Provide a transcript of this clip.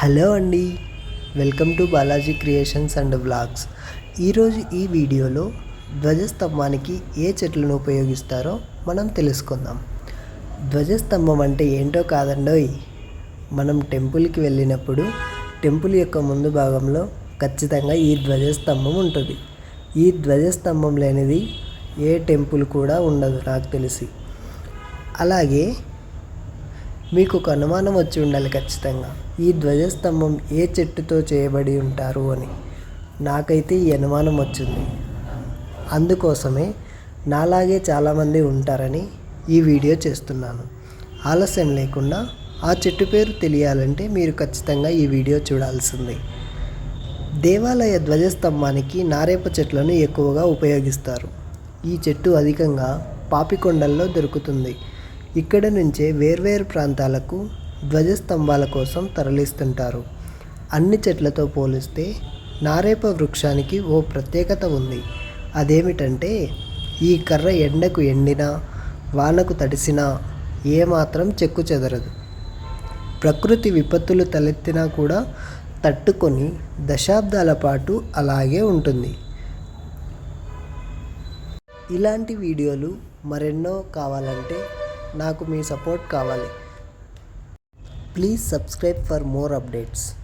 Hello అండి. Welcome to Balaji creations and blogs ఈరోజు ఈ వీడియోలో ధ్వజస్తంభానికి ఏ చెట్లను ఉపయోగిస్తారో మనం తెలుసుకుందాం. ధ్వజస్తంభం అంటే ఏంటో కాదండోయ్ మనం టెంపుల్కి వెళ్ళినప్పుడు టెంపుల్ యొక్క ముందు భాగంలో ఖచ్చితంగా ఈ ధ్వజస్తంభం ఉంటుంది. ఈ ధ్వజస్తంభం లేనిది ఏ టెంపుల్ కూడా ఉండదు నాకు తెలిసి. అలాగే మీకు ఒక అనుమానం వచ్చి ఉండాలి ఖచ్చితంగా. ఈ ధ్వజస్తంభం ఏ చెట్టుతో చేయబడి ఉంటారు అని. నాకైతే ఈ అనుమానం వచ్చింది. అందుకోసమే నాలాగే చాలామంది ఉంటారని ఈ వీడియో చేస్తున్నాను. ఆలస్యం లేకుండా ఆ చెట్టు పేరు తెలియాలంటే మీరు ఖచ్చితంగా ఈ వీడియో చూడాల్సిందే. దేవాలయ ధ్వజస్తంభానికి నారేప చెట్లను ఎక్కువగా ఉపయోగిస్తారు. ఈ చెట్టు అధికంగా పాపికొండల్లో దొరుకుతుంది. ఇక్కడ నుంచే వేర్వేరు ప్రాంతాలకు ధ్వజస్తంభాల కోసం తరలిస్తుంటారు. అన్ని చెట్లతో పోలిస్తే నారేప వృక్షానికి ఓ ప్రత్యేకత ఉంది. అదేమిటంటే ఈ కర్ర ఎండకు ఎండినా వానకు తడిసినా ఏమాత్రం చెక్కు చెదరదు. ప్రకృతి విపత్తులు తలెత్తినా కూడా తట్టుకొని దశాబ్దాల పాటు అలాగే ఉంటుంది. ఇలాంటి వీడియోలు మరెన్నో కావాలంటే నాకు మీ సపోర్ట్ కావాలి. Please subscribe for more updates.